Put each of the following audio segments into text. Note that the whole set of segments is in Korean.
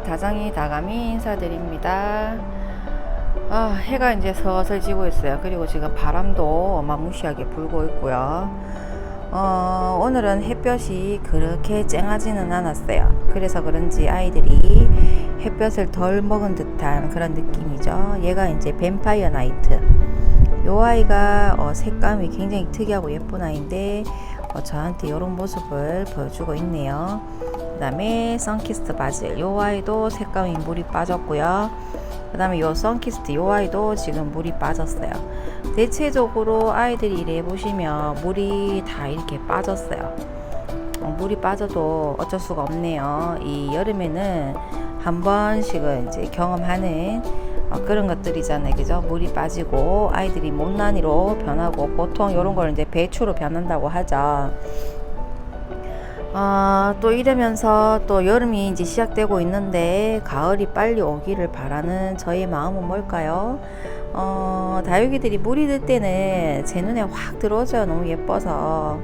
다정이 다감이 인사드립니다. 아, 해가 이제 서슬 지고 있어요. 그리고 지금 바람도 어마무시하게 불고 있고요. 어, 오늘은 햇볕이 그렇게 쨍하지는 않았어요. 그래서 그런지 아이들이 햇볕을 덜 먹은 듯한 그런 느낌이죠. 얘가 이제 뱀파이어 나이트. 요 아이가 어, 색감이 굉장히 특이하고 예쁜 아이인데 어, 저한테 이런 모습을 보여주고 있네요. 그 다음에 선키스트 바질 요 아이도 색감이 물이 빠졌고요. 그 다음에 요 선키스트 요 아이도 지금 물이 빠졌어요. 대체적으로 아이들이 이래 보시면 물이 다 이렇게 빠졌어요. 어, 물이 빠져도 어쩔 수가 없네요. 이 여름에는 한 번씩은 이제 경험하는 어, 그런 것들이잖아요. 그죠? 물이 빠지고 아이들이 못난이로 변하고 보통 이런 걸 이제 배추로 변한다고 하죠. 아, 또 이러면서 또 여름이 이제 시작되고 있는데 가을이 빨리 오기를 바라는 저의 마음은 뭘까요? 어, 다육이들이 물이 들 때는 제 눈에 확 들어오죠. 너무 예뻐서.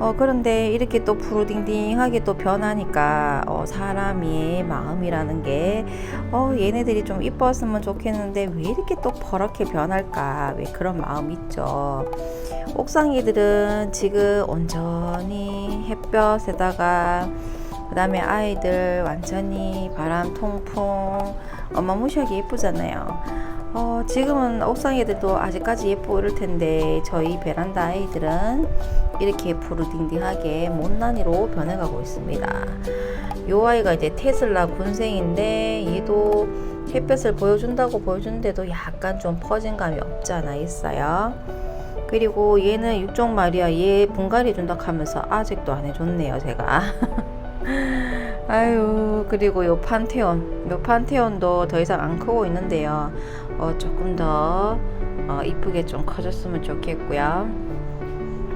어, 그런데 이렇게 또 푸르딩딩하게 또 변하니까, 어, 사람의 마음이라는 게, 어, 얘네들이 좀 이뻤으면 좋겠는데, 왜 이렇게 또 퍼렇게 변할까? 왜 그런 마음 있죠. 옥상이들은 지금 온전히 햇볕에다가, 그 다음에 아이들 완전히 바람 통풍, 어마무시하게 예쁘잖아요. 어, 지금은 옥상 애들도 아직까지 예쁘고 이럴 텐데 저희 베란다 아이들은 이렇게 푸르딩딩하게 못난이로 변해가고 있습니다. 요 아이가 이제 테슬라 군생인데 얘도 햇볕을 보여준다고 보여주는데도 약간 좀 퍼진 감이 없지 않아 있어요. 그리고 얘는 육종 마리아 얘 분갈이 준다 하면서 아직도 안 해줬네요 제가. 아유 그리고 요 판테온 요 판테온도 더 이상 안 크고 있는데요 어, 조금 더 어, 이쁘게 좀 커졌으면 좋겠고요.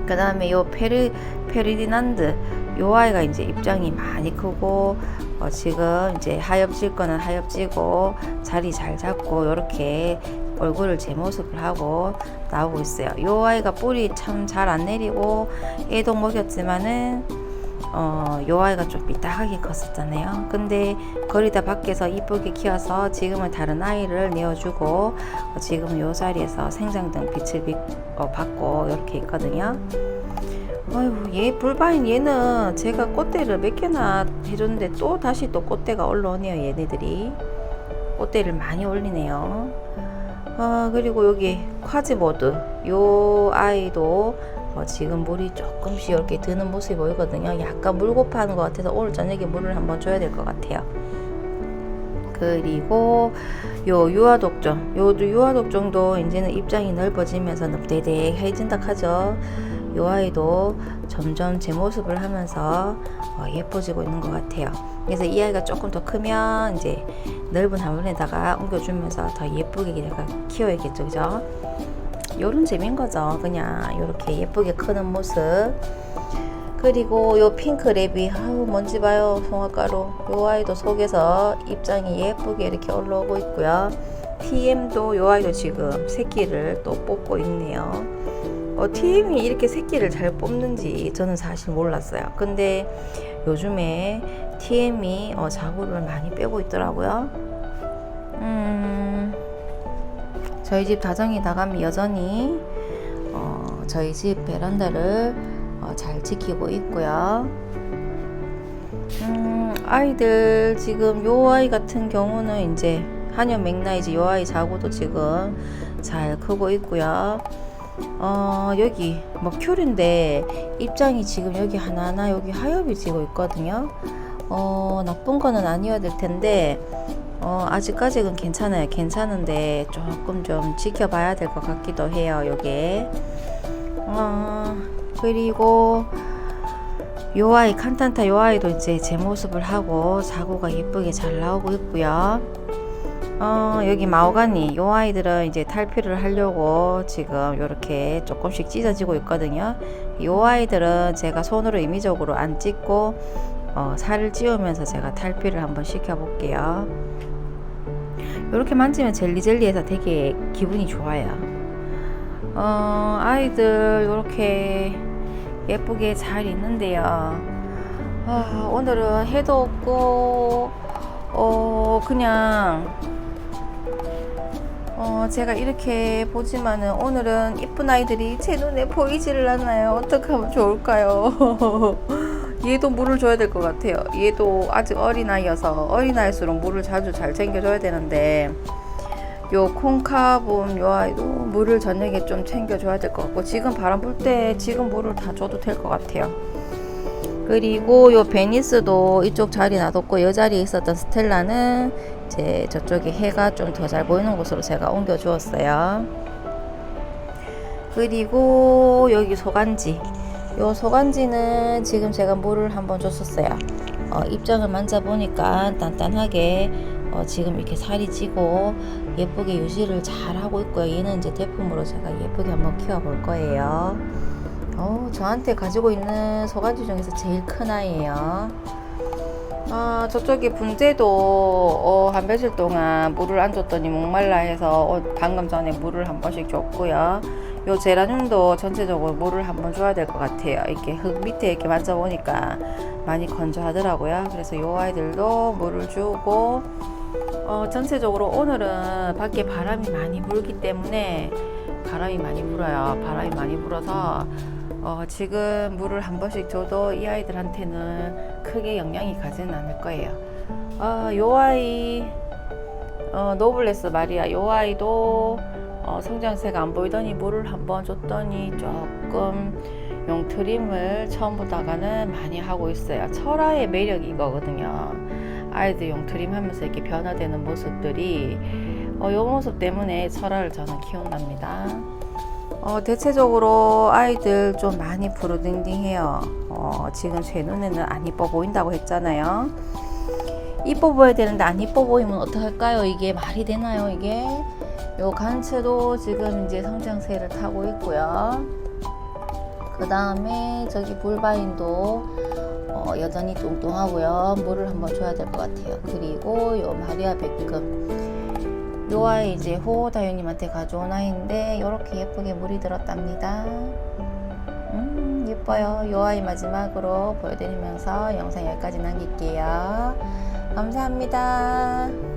그 다음에 요 페르 페르디난드 요 아이가 이제 입장이 많이 크고 어, 지금 이제 하엽질 거는 하엽지고 자리 잘 잡고 요렇게 얼굴을 제 모습을 하고 나오고 있어요. 요 아이가 뿌리 참 잘 안 내리고 애도 먹였지만은 어, 요 아이가 좀 삐딱하게 컸었잖아요. 근데 거리다 밖에서 이쁘게 키워서 지금은 다른 아이를 내어주고 어, 지금 요 자리에서 생장등 빛을 비, 어, 받고 이렇게 있거든요. 아유, 얘 불바인 얘는 제가 꽃대를 몇 개나 해줬는데 또 다시 또 꽃대가 올라오네요. 얘네들이 꽃대를 많이 올리네요. 아, 그리고 여기 콰즈보드 요 아이도 어, 지금 물이 조금씩 이렇게 드는 모습이 보이거든요. 약간 물 고파하는 것 같아서 오늘 저녁에 물을 한번 줘야 될 것 같아요. 그리고 요 유아독종, 요 유아독종도 이제는 입장이 넓어지면서 늪대대해진다 하죠. 요 아이도 점점 제 모습을 하면서 어, 예뻐지고 있는 것 같아요. 그래서 이 아이가 조금 더 크면 이제 넓은 화분에다가 옮겨주면서 더 예쁘게 내가 키워야겠죠, 그죠? 요런 재미인 거죠. 그냥 이렇게 예쁘게 크는 모습. 그리고 요 핑크 랩이 아우 뭔지 봐요. 송화가루 요 아이도 속에서 입장이 예쁘게 이렇게 올라오고 있고요. TM도 요 아이도 지금 새끼를 또 뽑고 있네요. 어, TM이 이렇게 새끼를 잘 뽑는지 저는 사실 몰랐어요. 근데 요즘에 TM이 어, 자구를 많이 빼고 있더라고요. 음 저희 집 다정이 나감이 여전히 어, 저희 집 베란다를 어, 잘 지키고 있고요. 음, 아이들 지금 요 아이 같은 경우는 이제 한여 맥나이즈 요 아이 자고도 지금 잘 크고 있고요. 어, 여기 뭐 큐인데 입장이 지금 여기 하나하나 여기 하엽이 지고 있거든요. 어, 나쁜 거는 아니어야 될 텐데 어, 아직까지는 괜찮아요. 괜찮은데 조금 좀 지켜봐야 될 것 같기도 해요. 요게. 어, 그리고 요 아이 칸탄타 요 아이도 이제 제 모습을 하고 자고가 예쁘게 잘 나오고 있고요. 어, 여기 마오가니 요 아이들은 이제 탈피를 하려고 지금 이렇게 조금씩 찢어지고 있거든요. 요 아이들은 제가 손으로 임의적으로 안 찍고 어, 살을 찌우면서 제가 탈피를 한번 시켜 볼게요. 이렇게 만지면 젤리젤리해서 되게 기분이 좋아요. 어, 아이들 이렇게 예쁘게 잘 있는데요. 아, 오늘은 해도 없고 어 그냥 어 제가 이렇게 보지만은 오늘은 이쁜 아이들이 제 눈에 보이지를 않아요. 어떻게 하면 좋을까요? 얘도 물을 줘야 될 것 같아요. 얘도 아직 어린 아이여서 어린 아이일수록 물을 자주 잘 챙겨줘야 되는데 요 콩카본 요 아이도 물을 저녁에 좀 챙겨줘야 될 것 같고 지금 바람 불 때 지금 물을 다 줘도 될 것 같아요. 그리고 요 베니스도 이쪽 자리 놔뒀고 여 자리에 있었던 스텔라는 이제 저쪽에 해가 좀 더 잘 보이는 곳으로 제가 옮겨 주었어요. 그리고 여기 소간지. 요 소간지는 지금 제가 물을 한번 줬었어요. 어, 입장을 만져보니까 단단하게 어, 지금 이렇게 살이 찌고 예쁘게 유지를 잘 하고 있고요. 얘는 이제 대품으로 제가 예쁘게 한번 키워볼 거예요. 어, 저한테 가지고 있는 소간지 중에서 제일 큰 아이예요. 아, 저쪽에 분재도 어, 한 며칠 동안 물을 안 줬더니 목말라 해서 어, 방금 전에 물을 한 번씩 줬고요. 요 제라늄도 전체적으로 물을 한번 줘야 될 것 같아요. 이렇게 흙 밑에 이렇게 만져보니까 많이 건조하더라고요. 그래서 요 아이들도 물을 주고 어, 전체적으로 오늘은 밖에 바람이 많이 불기 때문에 바람이 많이 불어요. 바람이 많이 불어서 어, 지금 물을 한 번씩 줘도 이 아이들한테는 크게 영향이 가지는 않을 거예요. 어, 요 아이 어, 노블레스 마리아 요 아이도 어, 성장세가 안 보이더니 물을 한번 줬더니 조금 용트림을 처음보다가는 많이 하고 있어요. 철화의 매력이 이거거든요. 아이들 용트림 하면서 이렇게 변화되는 모습들이 어, 요 모습 때문에 철화를 저는 키운답니다. 어, 대체적으로 아이들 좀 많이 부르딩딩해요. 어, 지금 제 눈에는 안 이뻐 보인다고 했잖아요. 이뻐 보여야 되는데 안 이뻐 보이면 어떡할까요? 이게 말이 되나요? 이게 요 간체도 지금 이제 성장세를 타고 있고요. 그 다음에 저기 불바인도 어, 여전히 뚱뚱하고요. 물을 한번 줘야 될 것 같아요. 그리고 요 마리아 베금 요 아이 이제 호호다유님한테 가져온 아이인데 이렇게 예쁘게 물이 들었답니다. 음 예뻐요. 요 아이 마지막으로 보여드리면서 영상 여기까지 남길게요. 감사합니다.